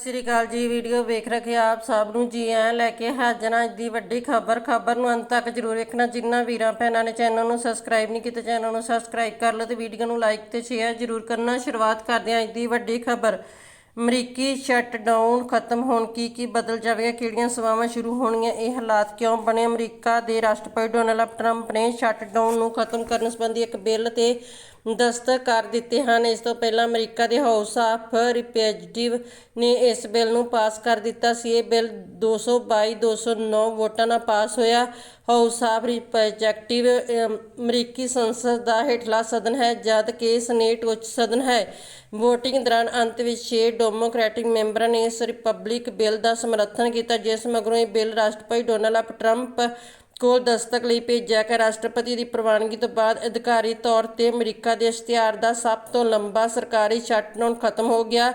ਸਤਿ ਸ੍ਰੀ ਅਕਾਲ ਜੀ, ਵੀਡੀਓ ਵੇਖ ਰਹੇ ਆਪ ਸਭ ਨੂੰ ਜੀ ਐ ਲੈ ਕੇ ਹਾਜ਼ਰ ਹਾਂ। ਅੱਜ ਦੀ ਵੱਡੀ ਖਬਰ ਖਬਰ ਨੂੰ ਅੰਤ ਤੱਕ ਜਰੂਰ ਵੇਖਣਾ। ਜਿੰਨਾ ਵੀਰਾਂ ਭੈਣਾਂ ਨੇ ਚੈਨਲ ਨੂੰ ਸਬਸਕ੍ਰਾਈਬ ਨਹੀਂ ਕੀਤਾ, ਚੈਨਲ ਨੂੰ ਸਬਸਕ੍ਰਾਈਬ ਕਰ ਲਓ ਤੇ ਵੀਡੀਓ ਨੂੰ ਲਾਈਕ ਤੇ ਸ਼ੇਅਰ ਜਰੂਰ ਕਰਨਾ। ਸ਼ੁਰੂਆਤ ਕਰਦੇ ਹਾਂ ਅੱਜ ਦੀ ਵੱਡੀ ਖਬਰ। ਅਮਰੀਕੀ ਸ਼ਟਡਾਊਨ ਖਤਮ ਹੋਣ ਕੀ ਕੀ ਬਦਲ ਜਾਵੇਗਾ, ਕਿਹੜੀਆਂ ਸੇਵਾਵਾਂ ਸ਼ੁਰੂ ਹੋਣਗੀਆਂ, ਇਹ ਹਾਲਾਤ ਕਿਉਂ ਬਣੇ? ਅਮਰੀਕਾ ਦੇ ਰਾਸ਼ਟਰਪਤੀ ਡੋਨਾਲਡ ਟਰੰਪ ਨੇ ਸ਼ਟਡਾਊਨ ਨੂੰ ਖਤਮ ਕਰਨ ਸੰਬੰਧੀ ਇੱਕ ਬਿੱਲ ਤੇ ਦਸਤਖਤ ਕਰ ਦਿੱਤੇ ਹਨ। ਇਸ ਤੋਂ ਪਹਿਲਾਂ ਅਮਰੀਕਾ ਦੇ ਹਾਊਸ ਆਫ ਰਿਪਰੈਜ਼ੈਂਟੇਟਿਵ ਨੇ ਇਸ ਬਿੱਲ ਨੂੰ ਪਾਸ ਕਰ ਦਿੱਤਾ ਸੀ। ਇਹ ਬਿੱਲ 222 209 ਵੋਟਾਂ ਨਾਲ ਪਾਸ ਹੋਇਆ। ਹਾਊਸ ਆਫ ਰਿਪਰੈਜ਼ੈਂਟੇਟਿਵ ਅਮਰੀਕੀ ਸੰਸਦ ਦਾ ਹੇਠਲਾ ਸਦਨ ਹੈ, ਜਦ ਕਿ ਸੈਨੇਟ ਉੱਚ ਸਦਨ ਹੈ। VOTING ਦੌਰਾਨ ਅੰਤ ਵਿੱਚ 6 ਡੈਮੋਕ੍ਰੈਟਿਕ ਮੈਂਬਰਾਂ ਨੇ ਇਸ ਰਿਪਬਲਿਕ ਬਿੱਲ ਦਾ ਸਮਰਥਨ ਕੀਤਾ, ਜਿਸ ਮਗਰੋਂ ਇਹ ਬਿੱਲ ਰਾਸ਼ਟਰਪਤੀ ਡੋਨਾਲਡ ਟਰੰਪ ਕੋਲ ਦਸਤਕ ਲਈ ਭੇਜਿਆ ਕਿ ਰਾਸ਼ਟਰਪਤੀ ਦੀ ਪ੍ਰਵਾਨਗੀ ਤੋਂ ਬਾਅਦ ਅਧਿਕਾਰੀ ਤੌਰ ਤੇ ਅਮਰੀਕਾ ਦੇ ਇਸ਼ਤਿਹਾਰ ਦਾ ਸਭ ਤੋਂ ਲੰਬਾ ਸਰਕਾਰੀ ਸ਼ਟਡਾਊਨ ਖਤਮ ਹੋ ਗਿਆ।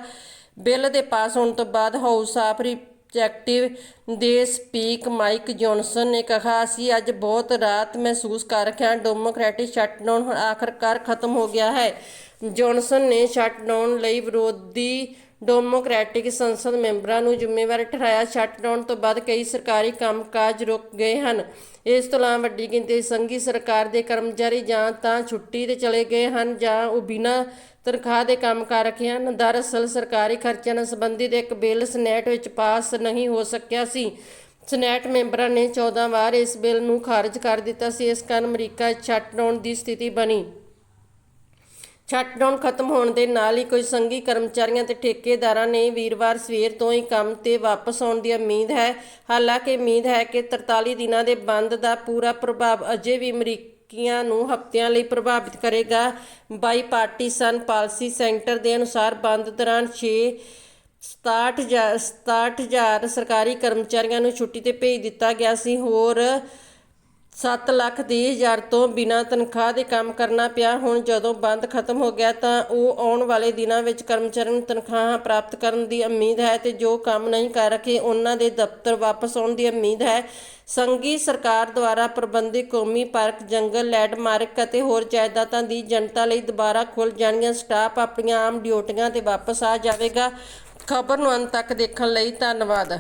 ਬਿੱਲ ਦੇ ਪਾਸ ਹੋਣ ਤੋਂ ਬਾਅਦ ਹਾਊਸ ਆਫ ਰਿਪਰੈਜ਼ੈਂਟੇਟਿਵ ਦੇ ਸਪੀਕ ਮਾਈਕ ਜੌਨਸਨ ਨੇ ਕਿਹਾ ਅਸੀਂ ਅੱਜ ਬਹੁਤ ਰਾਤ ਮਹਿਸੂਸ ਕਰ ਰਹੇ ਹਾਂ। ਡੈਮੋਕ੍ਰੈਟਿਕ ਸ਼ਟਡਾਊਨ ਹੁਣ ਆਖਰਕਾਰ ਖਤਮ ਹੋ ਗਿਆ ਹੈ। ਜੌਨਸਨ ਨੇ ਸ਼ਟਡਾਊਨ ਲਈ ਵਿਰੋਧੀ ਡੈਮੋਕ੍ਰੈਟਿਕ ਸੰਸਦ ਮੈਂਬਰਾਂ ਨੂੰ ਜ਼ਿੰਮੇਵਾਰ ਠਹਿਰਾਇਆ ਸ਼ਟਡਾਊਨ ਤੋਂ ਬਾਅਦ ਕਈ ਸਰਕਾਰੀ ਕੰਮਕਾਜ ਰੁਕ ਗਏ ਹਨ। ਇਸ ਤੋਂ ਇਲਾਵਾ ਵੱਡੀ ਗਿਣਤੀ ਸੰਘੀ ਸਰਕਾਰ ਦੇ ਕਰਮਚਾਰੀ ਜਾਂ ਤਾਂ ਛੁੱਟੀ ਤੇ ਚਲੇ ਗਏ ਹਨ ਜਾਂ ਉਹ ਬਿਨਾਂ ਤਨਖਾਹ ਦੇ ਕੰਮ ਕਰ ਰਹੇ ਹਨ। ਦਰਅਸਲ ਸਰਕਾਰੀ ਖਰਚਿਆਂ ਨਾਲ ਸੰਬੰਧਿਤ ਇੱਕ ਬਿੱਲ ਸਨੈਟ ਵਿੱਚ ਪਾਸ ਨਹੀਂ ਹੋ ਸਕਿਆ ਸੀ। ਸਨੈਟ ਮੈਂਬਰਾਂ ਨੇ 14 ਵਾਰ ਇਸ ਬਿੱਲ ਨੂੰ ਖਾਰਜ ਕਰ ਦਿੱਤਾ ਸੀ। ਇਸ ਕਾਰਨ ਅਮਰੀਕਾ ਛੱਟ ਡਾਊਨ ਦੀ ਸਥਿਤੀ ਬਣੀ। ਸ਼ਟਡਾਊਨ ਖਤਮ ਹੋਣ ਦੇ ਨਾਲ ਹੀ ਕੁਝ ਸੰਘੀ ਕਰਮਚਾਰੀਆਂ ਤੇ ਠੇਕੇਦਾਰਾਂ ਨੇ ਵੀਰਵਾਰ ਸਵੇਰ ਤੋਂ ਹੀ ਕੰਮ ਤੇ ਵਾਪਸ ਆਉਣ ਦੀ ਉਮੀਦ ਹੈ। ਹਾਲਾਂਕਿ ਉਮੀਦ ਹੈ ਕਿ 43 ਦਿਨਾਂ ਦੇ ਬੰਦ ਦਾ ਪੂਰਾ ਪ੍ਰਭਾਵ ਅਜੇ ਵੀ ਅਮਰੀਕੀਆਂ ਨੂੰ ਹਫ਼ਤਿਆਂ ਲਈ ਪ੍ਰਭਾਵਿਤ ਕਰੇਗਾ। ਬਾਈ ਪਾਰਟੀਸਨ ਪਾਲਿਸੀ ਸੈਂਟਰ ਦੇ ਅਨੁਸਾਰ ਬੰਦ ਦੌਰਾਨ 6 67000 67000 ਸਰਕਾਰੀ ਕਰਮਚਾਰੀਆਂ ਨੂੰ ਛੁੱਟੀ ਤੇ ਭੇਜ ਦਿੱਤਾ ਗਿਆ ਸੀ। ਹੋਰ 7 ਲੱਖ ਤੀਹ ਹਜ਼ਾਰ ਤੋਂ ਬਿਨਾਂ ਤਨਖਾਹ ਦੇ ਕੰਮ ਕਰਨਾ ਪਿਆ। ਹੁਣ ਜਦੋਂ ਬੰਦ ਖਤਮ ਹੋ ਗਿਆ ਤਾਂ ਉਹ ਆਉਣ ਵਾਲੇ ਦਿਨਾਂ ਵਿੱਚ ਕਰਮਚਾਰੀਆਂ ਨੂੰ ਤਨਖਾਹਾਂ ਪ੍ਰਾਪਤ ਕਰਨ ਦੀ ਉਮੀਦ ਹੈ ਤੇ ਜੋ ਕੰਮ ਨਹੀਂ ਕਰ ਰਹੇ, ਉਹਨਾਂ ਦੇ ਦਫ਼ਤਰ ਵਾਪਸ ਆਉਣ ਦੀ ਉਮੀਦ ਹੈ। ਸੰਘੀ ਸਰਕਾਰ ਦੁਆਰਾ ਪ੍ਰਬੰਧਿਤ ਕੌਮੀ ਪਾਰਕ, ਜੰਗਲ, ਲੈਂਡਮਾਰਕ ਅਤੇ ਹੋਰ ਜਾਇਦਾਦਾਂ ਦੀ ਜਨਤਾ ਲਈ ਦੁਬਾਰਾ ਖੁੱਲ੍ਹ ਜਾਣਗੀਆਂ ਸਟਾਫ ਆਪਣੀਆਂ ਆਮ ਡਿਊਟੀਆਂ ਤੇ ਵਾਪਸ ਆ ਜਾਵੇਗਾ। ਖਬਰ ਨੂੰ ਅੰਤ ਤੱਕ ਦੇਖਣ ਲਈ ਧੰਨਵਾਦ।